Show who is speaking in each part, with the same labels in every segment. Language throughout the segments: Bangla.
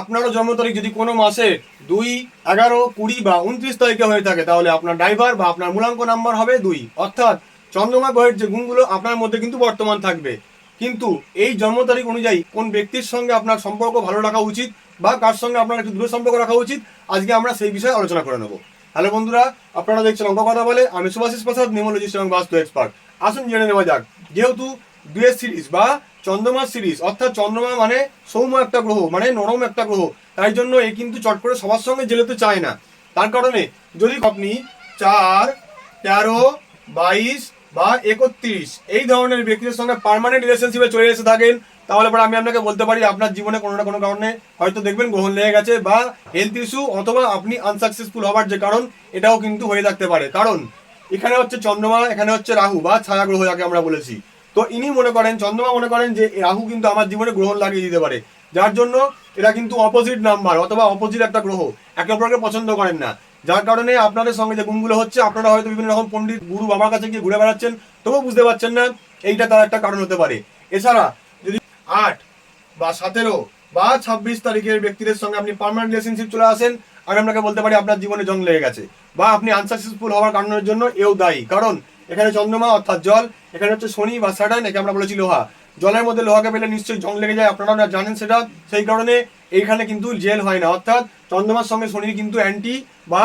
Speaker 1: আপনারও জন্ম তারিখ যদি কোনো মাসে দুই, এগারো, কুড়ি বা উনত্রিশ তারিখে হয়ে থাকে, তাহলে আপনার ড্রাইভার বা আপনার মূলাঙ্ক নাম্বার হবে দুই। অর্থাৎ চন্দ্রমা গ্রহের যে গুণগুলো আপনার মধ্যে কিন্তু বর্তমান থাকবে। কিন্তু এই জন্ম তারিখ অনুযায়ী কোন ব্যক্তির সঙ্গে আপনার সম্পর্ক ভালো রাখা উচিত বা কার সঙ্গে আপনার একটু দূর সম্পর্ক রাখা উচিত, আজকে আমরা সেই বিষয়ে আলোচনা করে নেব। হ্যালো বন্ধুরা, আপনারা দেখছেন অঙ্ক কথা বলে, আমি সুভাষিস প্রসাদ নিউমোলজিস্ট এবং বাস্তু এক্সপার্ট আসুন জেনে নেওয়া যাক, যেহেতু দুয়ের সিরিজ বা চন্দ্রমা সিরিজ, অর্থাৎ চন্দ্রমা মানে সৌম্য একটা গ্রহ মানে নরম একটা গ্রহ। তাই জন্য এ কিন্তু চট করে সবার সঙ্গে জেলেতে চায় না। তার কারণে যদি আপনি চার, তেরো, বাইশ বা একত্রিশ এই ধরনের ব্যক্তিদের সঙ্গে পার্মানেন্ট রিলেশনশিপে চলে এসে থাকেন, তাহলে পরে আমি আপনাকে বলতে পারি, আপনার জীবনে কোনো না কোনো কারণে হয়তো দেখবেন গ্রহণ লেগে গেছে বা হেলথ ইস্যু অথবা আপনি আনসাকসেসফুল হওয়ার যে কারণ, এটাও কিন্তু হয়ে থাকতে পারে। কারণ, এখানে হচ্ছে চন্দ্রমা, এখানে হচ্ছে রাহু বা ছায়া গ্রহ যাকে আমরা বলেছি। তো ইনি মনে করেন, চন্দ্রমা মনে করেন যে রাহু কিন্তু আমার জীবনে গ্রহণ লাগিয়ে দিতে পারে। যার জন্য এরা কিন্তু অপোজিট নাম্বার অথবা অপোজিট একটা গ্রহ, একে অপরকে পছন্দ করেন না। যার কারণে আপনাদের সঙ্গে যে গুণগুলো হচ্ছে, আপনারা হয়তো বিভিন্ন রকম পণ্ডিত গুরু বাবার কাছে গিয়ে ঘুরে বেড়াচ্ছেন, তবুও বুঝতে পারছেন না, এইটা তার একটা কারণ হতে পারে। এছাড়া যদি আট বা সতেরো বা ছাব্বিশ তারিখের ব্যক্তিদের সঙ্গে আপনি পার্মানেন্ট রিলেশনশিপ চলে আসেন, আমি আপনাকে বলতে পারি আপনার জীবনে জং লেগে গেছে। বা আপনি আনসাকসেসফুল হওয়ার কারণের জন্য এও দায়ী। কারণ এখানে চন্দ্রমা, অর্থাৎ জল। এখানে হচ্ছে শনি বা স্যাটার্ন, একে আমরা বলেছি লোহা। জলের মধ্যে লোহাকে পেলে নিশ্চয়ই জং লেগে যায় আপনারা জানেন সেটা। সেই কারণে এইখানে কিন্তু জেল হয় না। অর্থাৎ চন্দ্রমার সঙ্গে শনির কিন্তু অ্যান্টি বা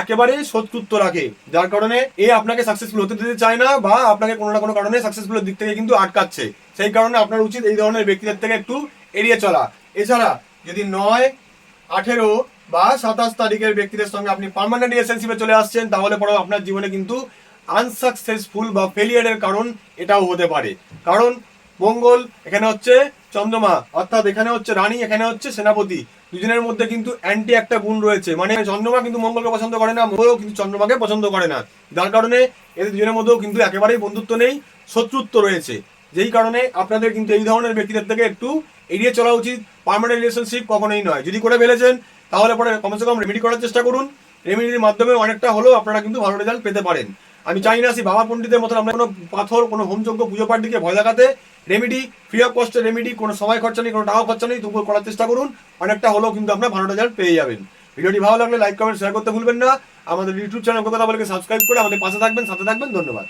Speaker 1: একেবারে শত্রুত্ব রাখে। যার কারণে এ আপনাকে সাকসেসফুল হতে দিতে চায় না বা আপনাকে কোনো না কোনো কারণে সাকসেসফুলের দিক থেকে কিন্তু আটকাচ্ছে। সেই কারণে আপনার উচিত এই ধরনের ব্যক্তিদের থেকে একটু এড়িয়ে চলা। এছাড়া যদি নয়, আঠেরো বা সাতাশ তারিখের ব্যক্তিদের সঙ্গে আপনি পার্মানেন্ট রিলেশনশিপে চলে আসছেন, তাহলে পরেও আপনার জীবনে কিন্তু আনসাকসেসফুল বা ফেলিয়ারের কারণ এটাও হতে পারে। কারণ মঙ্গল এখানে হচ্ছে চন্দ্রমা, অর্থাৎ এখানে হচ্ছে রানী, এখানে হচ্ছে সেনাপতি। দুজনের মধ্যে কিন্তু অ্যান্টি একটা গুণ রয়েছে। মানে চন্দ্রমা কিন্তু মঙ্গলকে পছন্দ করে না, মঙ্গলও কিন্তু চন্দ্রমাকে পছন্দ করে না। যার কারণে এদের দুজনের মধ্যেও কিন্তু একেবারেই বন্ধুত্ব নেই, শত্রুত্ব রয়েছে। যেই কারণে আপনাদের কিন্তু এই ধরনের ব্যক্তিদের থেকে একটু এড়িয়ে চলা উচিত। পার্মানেন্ট রিলেশনশিপ কখনোই নয়। যদি করে ফেলেছেন, তাহলে পরে কমসে কম রেমেডি করার চেষ্টা করুন। রেমেডির মাধ্যমে অনেকটা হলেও আপনারা কিন্তু ভালো রেজাল্ট পেতে পারেন। আমি চাই না সেই বাবা পণ্ডিতের মতন আমরা কোনো পাথর, কোনো হোমযজ্ঞ, পুজো পার্টিকে ভয় দেখাতে রেমেডি ফ্রি অফ কস্টের রেমেডি কোনো সময় খরচা নেই, কোনো টাকা খরচা নেই তবুও করার চেষ্টা করুন, অনেকটা হলেও কিন্তু আপনার ভালো রেজাল্ট পেয়ে যাবেন। ভিডিওটি ভালো লাগলে লাইক কমেন্ট শেয়ার করতে ভুলবেন না। আমাদের ইউটিউব চ্যানেল কথা বলে সাবস্ক্রাইব করে আমাদের পাশে থাকবেন, সাথে থাকবেন, ধন্যবাদ।